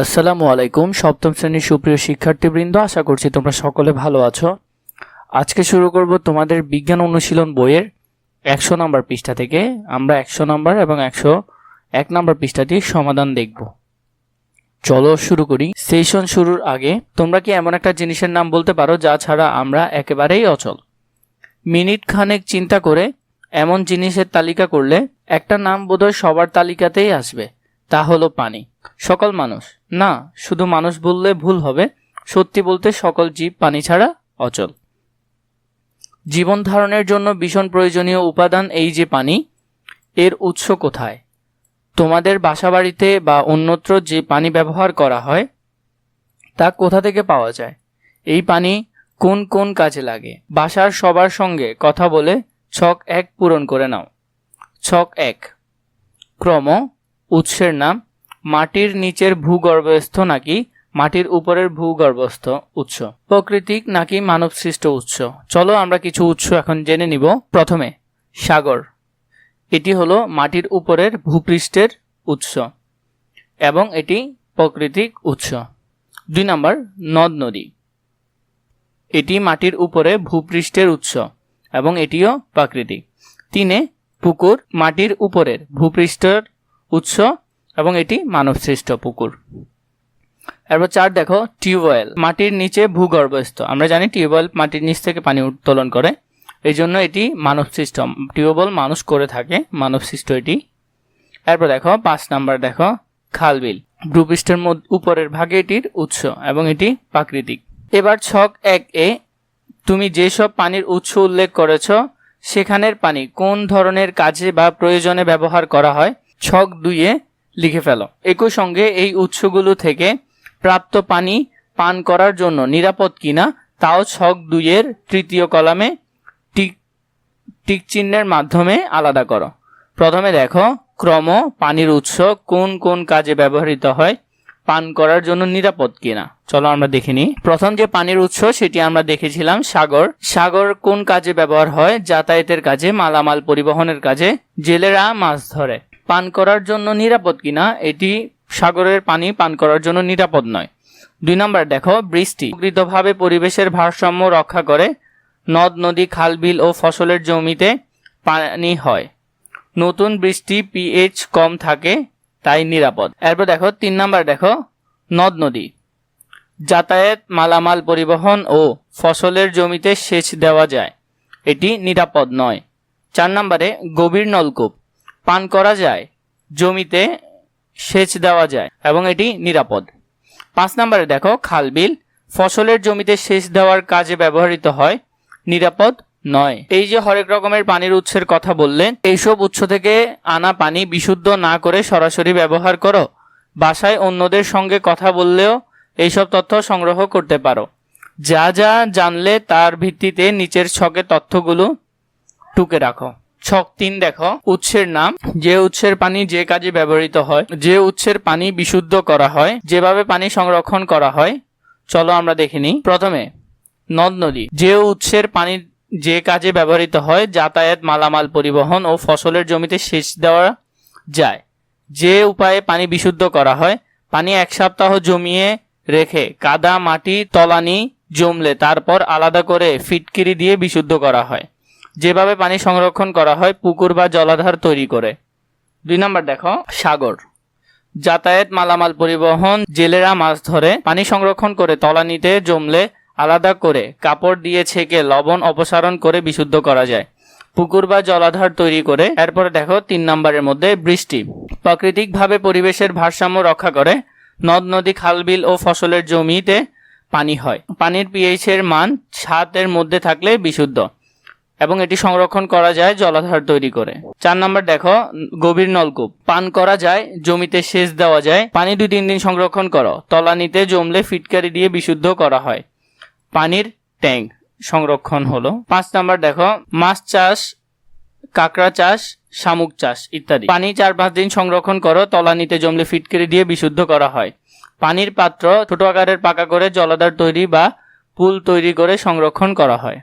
আসসালামু আলাইকুম, সপ্তম শ্রেণির সুপ্রিয় শিক্ষার্থীবৃন্দ, আশা করছি তোমরা সকলে ভালো আছো। আজকে শুরু করব তোমাদের বিজ্ঞান অনুশীলন বইয়ের একশো নম্বর পৃষ্ঠা থেকে। আমরা একশো নম্বর এবং একশো এক নম্বর পৃষ্ঠাটির সমাধান দেখব। চলো শুরু করি। সেশন শুরুর আগে তোমরা কি এমন একটা জিনিসের নাম বলতে পারো যা ছাড়া আমরা একেবারেই অচল? মিনিট খানেক চিন্তা করে এমন জিনিসের তালিকা করলে একটা নাম বোধহয় সবার তালিকাতেই আসবে। তা হলো পানি। সকল মানুষ। না, শুধু মানুষ বললে ভুল হবে, সত্যি বলতে সকল জীব পানি ছাড়া অচল। জীবন ধারণের জন্য ভীষণ প্রয়োজনীয় উপাদান এই যে পানি, এর উৎস কোথায়? তোমাদের বাসাবাড়িতে বা অন্যত্র যে পানি ব্যবহার করা হয়, তা কোথা থেকে পাওয়া যায়? এই পানি কোন কোন কাজে লাগে? বাসার সবার সঙ্গে কথা বলে ছক এক পূরণ করে নাও। ছক এক। ক্রম উৎসের নাম, মাটির নিচের ভূগর্ভস্থ নাকি মাটির উপরের ভূগর্ভস্থ উৎস? প্রকৃতিক নাকি মানবসৃষ্ট উৎস? চলো আমরা কিছু উৎস এখন জেনে নিব। প্রথমে, সাগর। এটি হলো মাটির উপরের ভূপৃষ্ঠের উৎস এবং এটি প্রাকৃতিক উৎস। দুই নম্বর, নদ নদী। এটি মাটির উপরে ভূপৃষ্ঠের উৎস এবং এটিও প্রাকৃতিক। তিনে, পুকুর মাটির উপরের ভূপৃষ্ঠের উৎস এবং এটি মানবসৃষ্ট পুকুর। এরপর চার দেখো, টিউবওয়েল, মাটির নিচে ভূগর্ভস্থ। আমরা জানি টিউবওয়েল মাটির নিচ থেকে পানি উত্তোলন করে। এই জন্য এটি মানবসৃষ্ট। টিউবওয়েল মানুষ করে থাকে, মানবসৃষ্ট এটি। এরপর দেখো, পাঁচ নাম্বার দেখো, খালবিল। ভূপৃষ্ঠের মধ্যে, উপরের ভাগে এটির উৎস এবং এটি প্রাকৃতিক। এবার ছক এক এ, তুমি যেসব পানির উৎস উল্লেখ করেছ, সেখানের পানি কোন ধরনের কাজে বা প্রয়োজনে ব্যবহার করা হয়? ছক দুইয়ে লিখে ফেলো। একই সঙ্গে এই উৎসগুলো থেকে প্রাপ্ত পানি পান করার জন্য নিরাপদ কিনা তাও ছক দুইয়ের তৃতীয় কলামে টিক টিক চিহ্নের মাধ্যমে আলাদা করো। প্রথমে দেখো, ক্রম, পানির উৎস, কোন কোন কাজে ব্যবহৃত হয়, পান করার জন্য নিরাপদ কিনা। চলো আমরা দেখে নিই। প্রথম যে পানির উৎস, সেটি আমরা দেখেছিলাম, সাগর। সাগর কোন কাজে ব্যবহার হয়? যাতায়াতের কাজে, মালামাল পরিবহনের কাজে। জেলেরা মাছ ধরে। পান করার জন্য নিরাপদ কিনা? এটি সাগরের পানি পান করার জন্য নিরাপদ নয়। দুই নম্বর, দেখো, বৃষ্টি প্রকৃতভাবে পরিবেশের ভারসাম্য রক্ষা করে। নদ, নদী, খাল, বিল ও ফসলের জমিতে পানি হয়। নতুন বৃষ্টি পিএইচ কম থাকে, তাই নিরাপদ। এরপর দেখো, তিন নাম্বার, দেখো, নদ, নদী। যাতায়াত, মালামাল পরিবহন ও ফসলের জমিতে সেচ দেওয়া যায়। এটি নিরাপদ নয়। চার নম্বরে, গভীর নলকূপ। পান করা যায়, জমিতে সেচ দেওয়া যায়, এবং এটি নিরাপদ। পাঁচ নম্বরে দেখো, খাল বিল, ফসলের জমিতে সেচ দেওয়ার কাজে ব্যবহৃত হয়, নিরাপদ নয়। এই যে হরেক রকমের পানির উৎসের কথা বললেন, এইসব উৎস থেকে আনা পানি বিশুদ্ধ না করে সরাসরি ব্যবহার করো। বাসায় অন্যদের সঙ্গে কথা বললেও এইসব তথ্য সংগ্রহ করতে পারো। যা যা জানলে তার ভিত্তিতে নিচের ছকে তথ্যগুলো টুকে রাখো। ছক তিন দেখো। উৎসের নাম, যে উৎসের পানি যে কাজে ব্যবহৃত হয়, যে উৎসের পানি বিশুদ্ধ করা হয়, যেভাবে পানি সংরক্ষণ করা হয়, চলো আমরা দেখে নিই। প্রথমে, নদ নদী, যে উৎসের পানি যে কাজে ব্যবহৃত হয়, যাতায়াত মালামাল পরিবহন ও ফসলের জমিতে সেচ দেওয়া যায়। যে উপায়ে পানি বিশুদ্ধ করা হয়, পানি এক সপ্তাহ জমিয়ে রেখে কাদা, মাটি, তলানি, জমলে, তারপর আলাদা করে ফিটকিরি দিয়ে বিশুদ্ধ করা হয়। যেভাবে পানি সংরক্ষণ করা হয়, পুকুর বা জলাধার তৈরি করে। দুই নম্বর দেখো, সাগর। যাতায়াত মালামাল পরিবহন, জেলেরা মাছ ধরে, পানি সংরক্ষণ করে, তলানিতে জমলে আলাদা করে, কাপড় দিয়ে ছেঁকে লবণ অপসারণ করে বিশুদ্ধ করা যায়। পুকুর বা জলাধার তৈরি করে, এরপরে দেখো, তিন নম্বরের মধ্যে বৃষ্টি। প্রাকৃতিকভাবে পরিবেশের ভারসাম্য রক্ষা করে, নদ, নদী খালবিল ও ফসলের জমিতে পানি হয়। পানির পিএইচ এর মান সাতের মধ্যে থাকলে বিশুদ্ধ। এবং এটি সংরক্ষণ করা যায় জলাধার তৈরি করে। চার নম্বর দেখো, গভীর নলকূপ। পান করা যায়, জমিতে সেচ দেওয়া যায়, পানি দুই তিন দিন সংরক্ষণ করো। তলানিতে জমলে ফিটকারি দিয়ে বিশুদ্ধ করা হয়। পানির ট্যাঙ্ক সংরক্ষণ হলো। পাঁচ নাম্বার দেখো, মাছ চাষ, কাঁকড়া চাষ, শামুক চাষ ইত্যাদি। পানি চার পাঁচ দিন সংরক্ষণ করো, তলানিতে জমলে ফিটকারি দিয়ে বিশুদ্ধ করা হয়। পানির পাত্র ছোট আকারের পাকা করে জলাধার তৈরি বা পুল তৈরি করে সংরক্ষণ করা হয়।